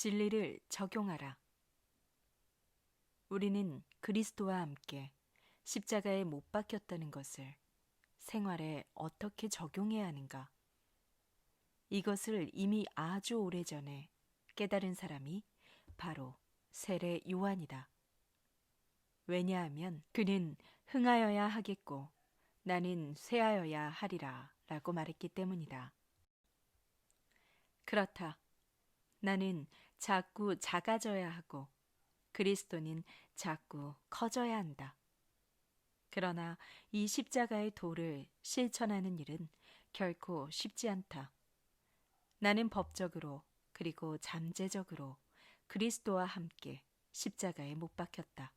진리를 적용하라. 우리는 그리스도와 함께 십자가에 못 박혔다는 것을 생활에 어떻게 적용해야 하는가? 이것을 이미 아주 오래전에 깨달은 사람이 바로 세례 요한이다. 왜냐하면 그는 흥하여야 하겠고 나는 쇠하여야 하리라 라고 말했기 때문이다. 그렇다. 나는 자꾸 작아져야 하고 그리스도는 자꾸 커져야 한다. 그러나 이 십자가의 도를 실천하는 일은 결코 쉽지 않다. 나는 법적으로 그리고 잠재적으로 그리스도와 함께 십자가에 못 박혔다.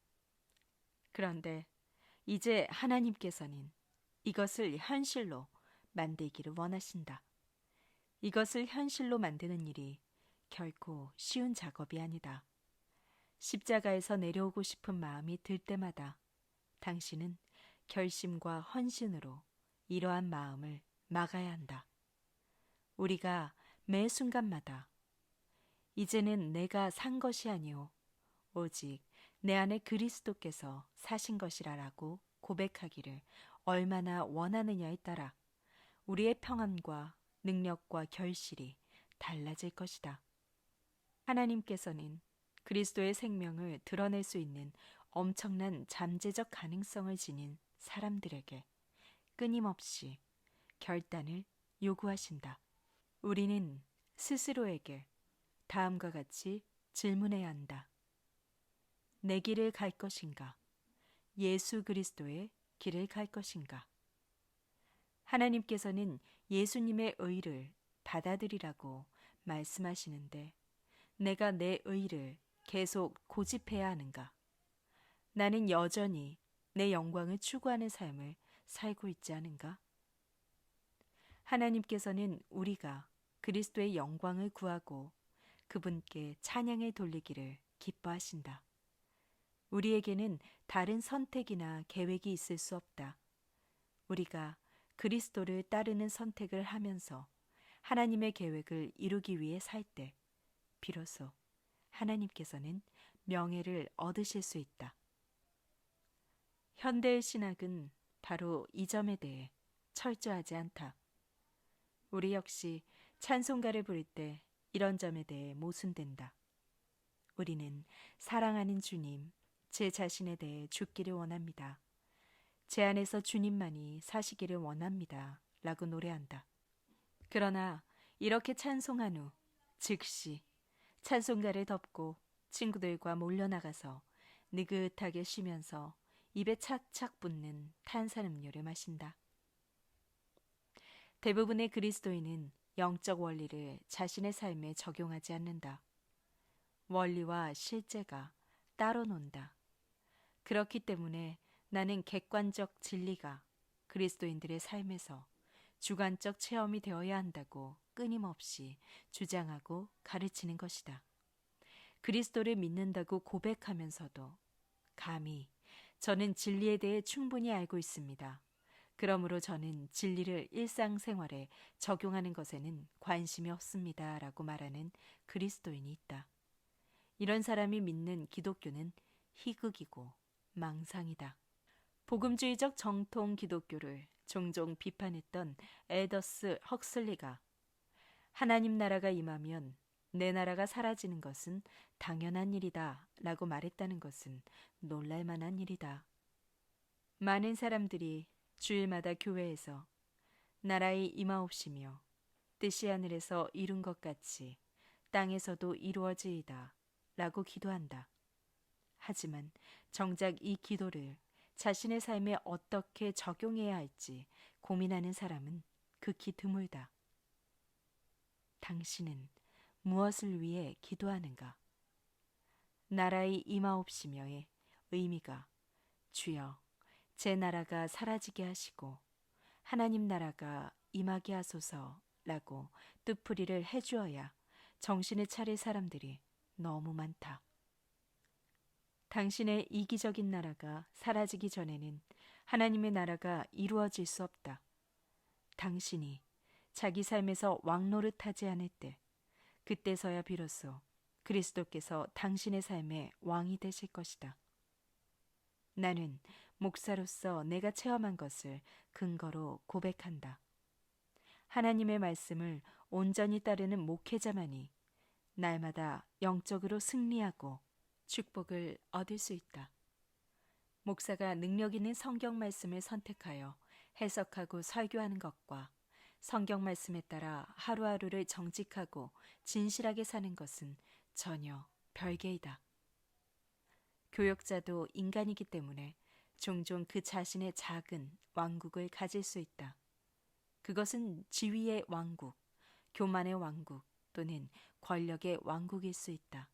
그런데 이제 하나님께서는 이것을 현실로 만들기를 원하신다. 이것을 현실로 만드는 일이 결코 쉬운 작업이 아니다. 십자가에서 내려오고 싶은 마음이 들 때마다 당신은 결심과 헌신으로 이러한 마음을 막아야 한다. 우리가 매 순간마다 이제는 내가 산 것이 아니오 오직 내 안에 그리스도께서 사신 것이라라고 고백하기를 얼마나 원하느냐에 따라 우리의 평안과 능력과 결실이 달라질 것이다. 하나님께서는 그리스도의 생명을 드러낼 수 있는 엄청난 잠재적 가능성을 지닌 사람들에게 끊임없이 결단을 요구하신다. 우리는 스스로에게 다음과 같이 질문해야 한다. 내 길을 갈 것인가? 예수 그리스도의 길을 갈 것인가? 하나님께서는 예수님의 의를 받아들이라고 말씀하시는데 내가 내 의를 계속 고집해야 하는가? 나는 여전히 내 영광을 추구하는 삶을 살고 있지 않은가? 하나님께서는 우리가 그리스도의 영광을 구하고 그분께 찬양을 돌리기를 기뻐하신다. 우리에게는 다른 선택이나 계획이 있을 수 없다. 우리가 그리스도를 따르는 선택을 하면서 하나님의 계획을 이루기 위해 살 때, 비로소 하나님께서는 명예를 얻으실 수 있다. 현대의 신학은 바로 이 점에 대해 철저하지 않다. 우리 역시 찬송가를 부를 때 이런 점에 대해 모순된다. 우리는 사랑하는 주님, 제 자신에 대해 죽기를 원합니다. 제 안에서 주님만이 사시기를 원합니다. 라고 노래한다. 그러나 이렇게 찬송한 후 즉시 찬송가를 덮고 친구들과 몰려나가서 느긋하게 쉬면서 입에 착착 붙는 탄산음료를 마신다. 대부분의 그리스도인은 영적 원리를 자신의 삶에 적용하지 않는다. 원리와 실제가 따로 논다. 그렇기 때문에 나는 객관적 진리가 그리스도인들의 삶에서 주관적 체험이 되어야 한다고 끊임없이 주장하고 가르치는 것이다. 그리스도를 믿는다고 고백하면서도 감히 저는 진리에 대해 충분히 알고 있습니다. 그러므로 저는 진리를 일상생활에 적용하는 것에는 관심이 없습니다. 라고 말하는 그리스도인이 있다. 이런 사람이 믿는 기독교는 희극이고 망상이다. 복음주의적 정통 기독교를 종종 비판했던 에더스 헉슬리가 하나님 나라가 임하면 내 나라가 사라지는 것은 당연한 일이다 라고 말했다는 것은 놀랄 만한 일이다. 많은 사람들이 주일마다 교회에서 나라의 임하옵시며 뜻이 하늘에서 이룬 것 같이 땅에서도 이루어지이다 라고 기도한다. 하지만 정작 이 기도를 자신의 삶에 어떻게 적용해야 할지 고민하는 사람은 극히 드물다. 당신은 무엇을 위해 기도하는가? 나라의 임하옵시며의 의미가 주여 제 나라가 사라지게 하시고 하나님 나라가 임하게 하소서라고 뜻풀이를 해주어야 정신을 차릴 사람들이 너무 많다. 당신의 이기적인 나라가 사라지기 전에는 하나님의 나라가 이루어질 수 없다. 당신이 자기 삶에서 왕노릇하지 않을 때, 그때서야 비로소 그리스도께서 당신의 삶의 왕이 되실 것이다. 나는 목사로서 내가 체험한 것을 근거로 고백한다. 하나님의 말씀을 온전히 따르는 목회자만이 날마다 영적으로 승리하고 축복을 얻을 수 있다. 목사가 능력 있는 성경 말씀을 선택하여 해석하고 설교하는 것과 성경 말씀에 따라 하루하루를 정직하고 진실하게 사는 것은 전혀 별개이다. 교역자도 인간이기 때문에 종종 그 자신의 작은 왕국을 가질 수 있다. 그것은 지위의 왕국, 교만의 왕국 또는 권력의 왕국일 수 있다.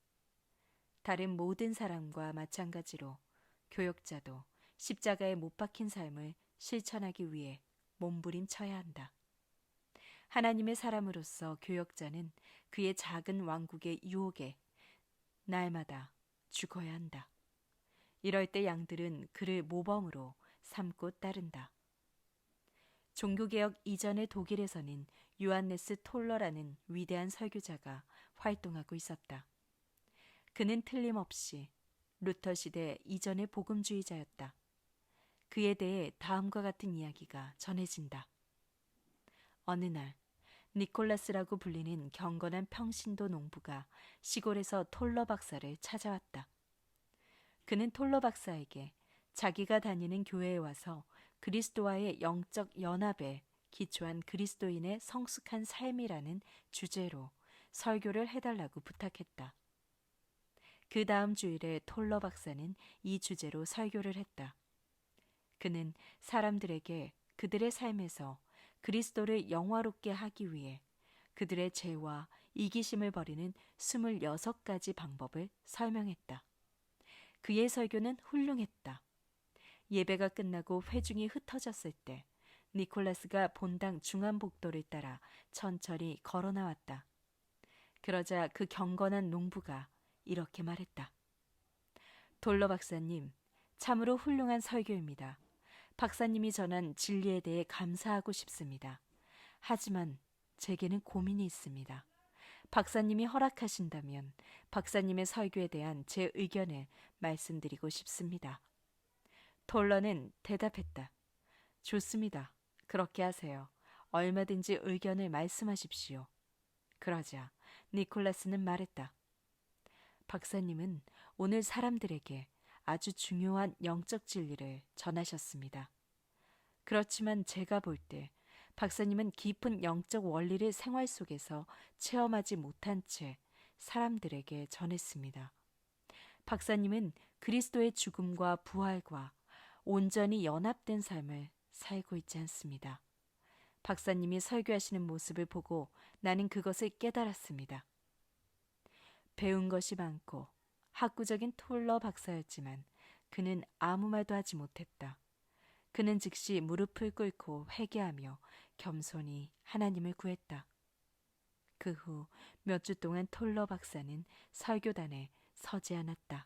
다른 모든 사람과 마찬가지로 교역자도 십자가에 못 박힌 삶을 실천하기 위해 몸부림쳐야 한다. 하나님의 사람으로서 교역자는 그의 작은 왕국의 유혹에 날마다 죽어야 한다. 이럴 때 양들은 그를 모범으로 삼고 따른다. 종교개혁 이전의 독일에서는 유한네스 톨러라는 위대한 설교자가 활동하고 있었다. 그는 틀림없이 루터 시대 이전의 복음주의자였다. 그에 대해 다음과 같은 이야기가 전해진다. 어느 날 니콜라스라고 불리는 경건한 평신도 농부가 시골에서 톨러 박사를 찾아왔다. 그는 톨러 박사에게 자기가 다니는 교회에 와서 그리스도와의 영적 연합에 기초한 그리스도인의 성숙한 삶이라는 주제로 설교를 해달라고 부탁했다. 그 다음 주일에 톨러 박사는 이 주제로 설교를 했다. 그는 사람들에게 그들의 삶에서 그리스도를 영화롭게 하기 위해 그들의 죄와 이기심을 버리는 26가지 방법을 설명했다. 그의 설교는 훌륭했다. 예배가 끝나고 회중이 흩어졌을 때 니콜라스가 본당 중앙 복도를 따라 천천히 걸어 나왔다. 그러자 그 경건한 농부가 이렇게 말했다. 돌러 박사님, 참으로 훌륭한 설교입니다. 박사님이 전한 진리에 대해 감사하고 싶습니다. 하지만 제게는 고민이 있습니다. 박사님이 허락하신다면 박사님의 설교에 대한 제 의견을 말씀드리고 싶습니다. 톨러는 대답했다. 좋습니다. 그렇게 하세요. 얼마든지 의견을 말씀하십시오. 그러자 니콜라스는 말했다. 박사님은 오늘 사람들에게 아주 중요한 영적 진리를 전하셨습니다. 그렇지만 제가 볼 때 박사님은 깊은 영적 원리를 생활 속에서 체험하지 못한 채 사람들에게 전했습니다. 박사님은 그리스도의 죽음과 부활과 온전히 연합된 삶을 살고 있지 않습니다. 박사님이 설교하시는 모습을 보고 나는 그것을 깨달았습니다. 배운 것이 많고 학구적인 톨러 박사였지만 그는 아무 말도 하지 못했다. 그는 즉시 무릎을 꿇고 회개하며 겸손히 하나님을 구했다. 그 후 몇 주 동안 톨러 박사는 설교단에 서지 않았다.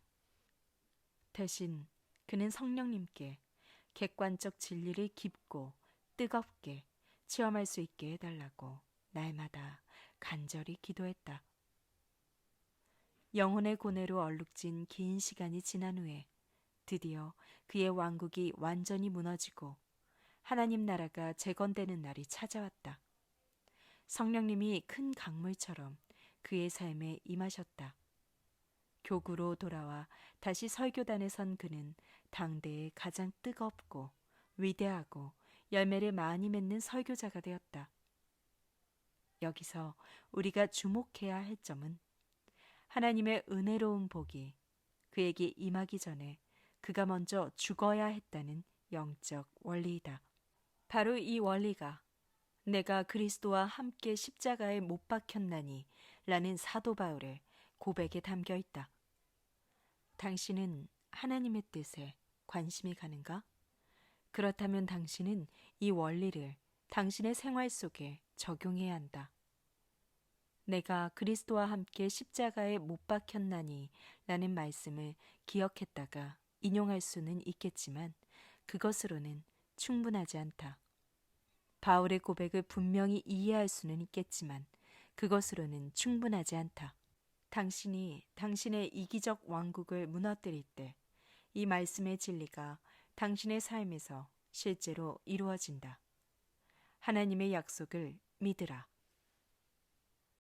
대신 그는 성령님께 객관적 진리를 깊고 뜨겁게 체험할 수 있게 해달라고 날마다 간절히 기도했다. 영혼의 고뇌로 얼룩진 긴 시간이 지난 후에 드디어 그의 왕국이 완전히 무너지고 하나님 나라가 재건되는 날이 찾아왔다. 성령님이 큰 강물처럼 그의 삶에 임하셨다. 교구로 돌아와 다시 설교단에 선 그는 당대의 가장 뜨겁고 위대하고 열매를 많이 맺는 설교자가 되었다. 여기서 우리가 주목해야 할 점은 하나님의 은혜로운 복이 그에게 임하기 전에 그가 먼저 죽어야 했다는 영적 원리이다. 바로 이 원리가 내가 그리스도와 함께 십자가에 못 박혔나니 라는 사도 바울의 고백에 담겨 있다. 당신은 하나님의 뜻에 관심이 가는가? 그렇다면 당신은 이 원리를 당신의 생활 속에 적용해야 한다. 내가 그리스도와 함께 십자가에 못 박혔나니 라는 말씀을 기억했다가 인용할 수는 있겠지만 그것으로는 충분하지 않다. 바울의 고백을 분명히 이해할 수는 있겠지만 그것으로는 충분하지 않다. 당신이 당신의 이기적 왕국을 무너뜨릴 때 이 말씀의 진리가 당신의 삶에서 실제로 이루어진다. 하나님의 약속을 믿으라.